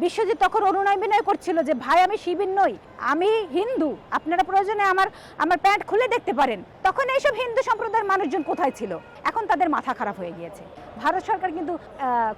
বিশ্বজিৎ তখন অনুনয় বিনয় করছিল যে, ভাই, আমি শিবির নই, আমি হিন্দু, আপনারা প্রয়োজনে আমার আমার প্যান্ট খুলে দেখতে পারেন। তখন এইসব হিন্দু সম্প্রদায়ের মানুষজন কোথায় ছিল? এখন তাদের মাথা খারাপ হয়ে গিয়েছে। ভারত সরকার কিন্তু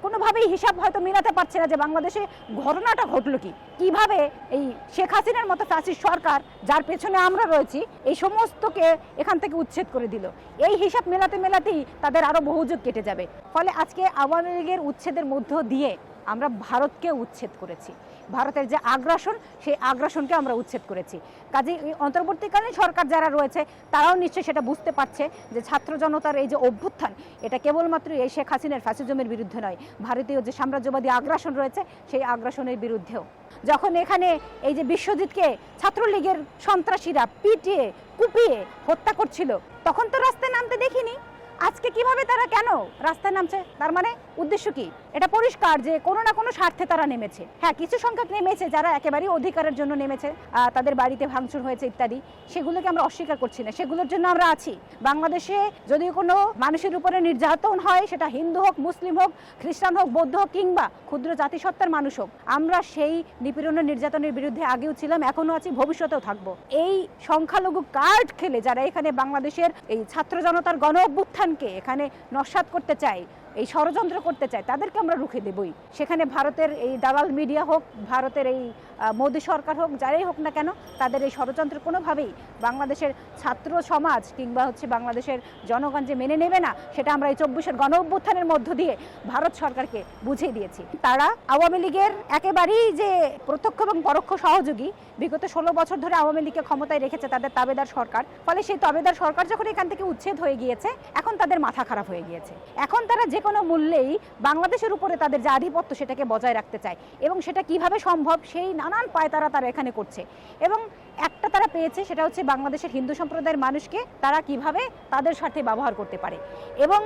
কোনোভাবেই হিসাব হয়তো মিলাতে পারছে না যে, বাংলাদেশে ঘটনাটা ঘটলো কি? কীভাবে এই শেখ হাসিনার মতো ফ্যাসিস্ট সরকার, যার পেছনে আমরা রয়েছি, এই সমস্তকে এখান থেকে উচ্ছেদ করে দিল? এই হিসাব মেলাতে মেলাতেই তাদের আরও বহু যুগ কেটে যাবে। ফলে আজকে আওয়ামী লীগের উচ্ছেদের মধ্য দিয়ে আমরা ভারতকে উচ্ছেদ করেছি। ভারতের যে আগ্রাসন, সেই আগ্রাসনকে আমরা উচ্ছেদ করেছি। কাজে অন্তর্বর্তীকালীন সরকার যারা রয়েছে, তারাও নিশ্চয়ই সেটা বুঝতে পারছে যে ছাত্র জনতার এই যে অভ্যুত্থান, এটা কেবলমাত্র এই শেখ হাসিনার ফ্যাসিজমের বিরুদ্ধে নয়, ভারতীয় যে সাম্রাজ্যবাদী আগ্রাসন রয়েছে, সেই আগ্রাসনের বিরুদ্ধেও। যখন এখানে এই যে বিশ্বজিৎকে ছাত্রলীগের সন্ত্রাসীরা পিটিয়ে, কুপিয়ে হত্যা করছিল, তখন তো রাস্তায় নামতে দেখিনি। আজকে কীভাবে তারা কেন রাস্তায় নামছে? তার মানে উদ্দেশ্য কি? এটা পরিষ্কার যে কোনো না কোনো স্বার্থে তারা নেমেছে। হ্যাঁ কিছু সংখ্যক নেমেছে যারা একেবারেই অধিকারের জন্য নেমেছে তাদের বাড়িতে ভাঙচুর হয়েছে ইত্যাদি। সেগুলোকে আমরা অস্বীকার করছি না। সেগুলোর জন্য আমরা আছি। বাংলাদেশে যদি কোনো মানুষের উপরে নির্যাতন হয়, সেটা হিন্দু হোক, মুসলিম হোক, খ্রিস্টান হোক, বৌদ্ধ হোক কিংবা ক্ষুদ্র জাতিসত্তার মানুষ হোক, আমরা সেই নিপীড়ন নির্যাতনের বিরুদ্ধে আগেও ছিলাম এখনও আছি, ভবিষ্যতেও থাকব। এই সংখ্যালঘু কার্ড খেলে যারা এখানে বাংলাদেশের এই ছাত্র জনতার গণ অভ্যুত্থানকে এখানে নস্বাত করতে চায় এই ষড়যন্ত্র করতে চায়, তাদেরকে আমরা রুখে দেবই। সেখানে ভারতের এই দালাল মিডিয়া হোক, ভারতের এই মোদী সরকার হোক, যারাই হোক না কেন, তাদের এই ষড়যন্ত্র কোনোভাবেই বাংলাদেশের ছাত্র সমাজ কিংবা হচ্ছে বাংলাদেশের জনগণ যে মেনে নেবে না, সেটা আমরা এই চব্বিশের গণ অভ্যুত্থানের মধ্য দিয়ে ভারত সরকারকে বুঝিয়ে দিয়েছি। তারা আওয়ামী লীগের একেবারেই যে প্রত্যক্ষ এবং পরোক্ষ সহযোগী, বিগত ষোলো বছর ধরে আওয়ামী লীগকে ক্ষমতায় রেখেছে তাদের তাবেদার সরকার, ফলে সেই তাবেদার সরকার যখন এখান থেকে উচ্ছেদ হয়ে গিয়েছে, এখন তাদের মাথা খারাপ হয়ে গিয়েছে। এখন তারা যে কোনো মূল্যেই বাংলাদেশের উপরে তাদের যে আধিপত্য সেটাকে বজায় রাখতে চায় এবং সেটা কীভাবে সম্ভব সেই নানান পায়তারা তারা এখানে করছে। এবং একটা তারা পেয়েছে সেটা হচ্ছে বাংলাদেশের হিন্দু সম্প্রদায়ের মানুষকে তারা কীভাবে তাদের সাথে ব্যবহার করতে পারে। এবং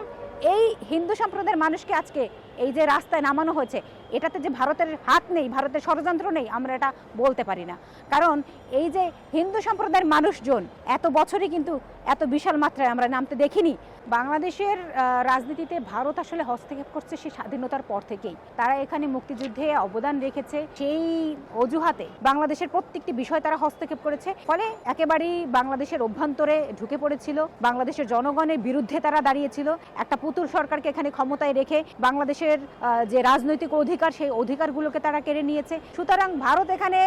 এই হিন্দু সম্প্রদায়ের মানুষকে আজকে এই যে রাস্তায় নামানো হয়েছে এটাতে যে ভারতের হাত নেই, ভারতের ষড়যন্ত্র নেই, আমরা এটা বলতে পারি না। কারণ এই যে হিন্দু সম্প্রদায়ের মানুষজন, এত বছরই কিন্তু এত বিশাল মাত্রায় আমরা নামতে দেখিনি। বাংলাদেশের রাজনীতিতে ভারত আসলে হস্তক্ষেপ করছে সেই স্বাধীনতার পর থেকেই। তারা এখানে মুক্তিযুদ্ধে অবদান রেখেছে, সেই অজুহাতে বাংলাদেশের প্রত্যেকটি বিষয় তারা হস্তক্ষেপ করেছে। ফলে একেবারেই বাংলাদেশের অভ্যন্তরে ঢুকে পড়েছিল, বাংলাদেশের জনগণের বিরুদ্ধে তারা দাঁড়িয়েছিল। একটা পুতুল সরকারকে এখানে ক্ষমতায় রেখে বাংলাদেশের যে রাজনৈতিক অধিকার, সেই অধিকারগুলোকে তারা কেড়ে নিয়েছে। সুতরাং ভারত এখানে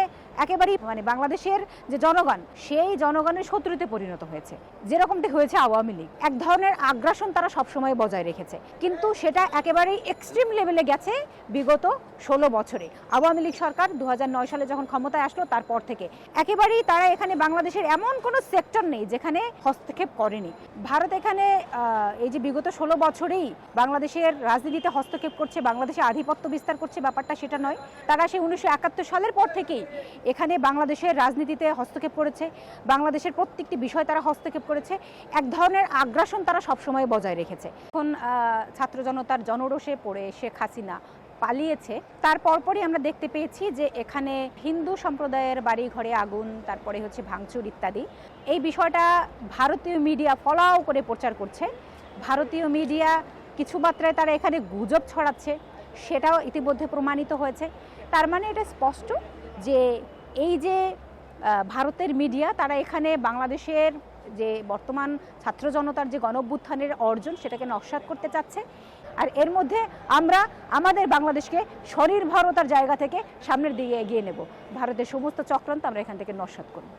একেবারেই মানে বাংলাদেশের যে জনগণ, সেই জনগণের শত্রুতে পরিণত হয়েছে। যেরকমটি হয়েছে আওয়ামী লীগ। এক ধরনের আগ্রাসন তারা সবসময় বজায় রেখেছে। কিন্তু সেটা একেবারেই এক্সট্রিম লেভেলে গেছে বিগত ষোলো বছরে। আওয়ামী লীগ সরকার দু হাজার নয় সালে যখন ক্ষমতায় আসলো, তারপর থেকে। একেবারেই তারা এখানে বাংলাদেশের এমন কোনো সেক্টর নেই যেখানে হস্তক্ষেপ করেনি। ভারত এখানে এই যে বিগত ষোলো বছরেই বাংলাদেশের রাজনীতিতে হস্তক্ষেপ করছে বাংলাদেশে আধিপত্য বিস্তার করছে ব্যাপারটা সেটা নয়। তারা সেই উনিশশো একাত্তর সালের পর থেকেই এখানে বাংলাদেশের রাজনীতিতে হস্তক্ষেপ করেছে। বাংলাদেশের প্রত্যেকটি বিষয় তারা হস্তক্ষেপ করেছে। এক ধরনের আগ্রাসন তারা সবসময় বজায় রেখেছে। এখন ছাত্র জনতার জনরোষে পড়ে শেখ হাসিনা পালিয়েছে। তার পরপরই আমরা দেখতে পেয়েছি যে এখানে হিন্দু সম্প্রদায়ের বাড়ি ঘরে আগুন, তারপরে হচ্ছে ভাঙচুর ইত্যাদি। এই বিষয়টা ভারতীয় মিডিয়া ফলাও করে প্রচার করছে। ভারতীয় মিডিয়া কিছু মাত্রায় তারা এখানে গুজব ছড়াচ্ছে। সেটাও ইতিমধ্যে প্রমাণিত হয়েছে। তার মানে এটা স্পষ্ট যে এই যে ভারতের মিডিয়া, তারা এখানে বাংলাদেশের যে বর্তমান ছাত্র জনতার যে গণঅভ্যুত্থানের অর্জন, সেটাকে নস্বাত করতে চাচ্ছে। আর এর মধ্যে আমরা আমাদের বাংলাদেশকে স্বনির্ভরতার জায়গা থেকে সামনের দিকে এগিয়ে নেব। ভারতের সমস্ত চক্রান্ত আমরা এখান থেকে নস্বাত করব।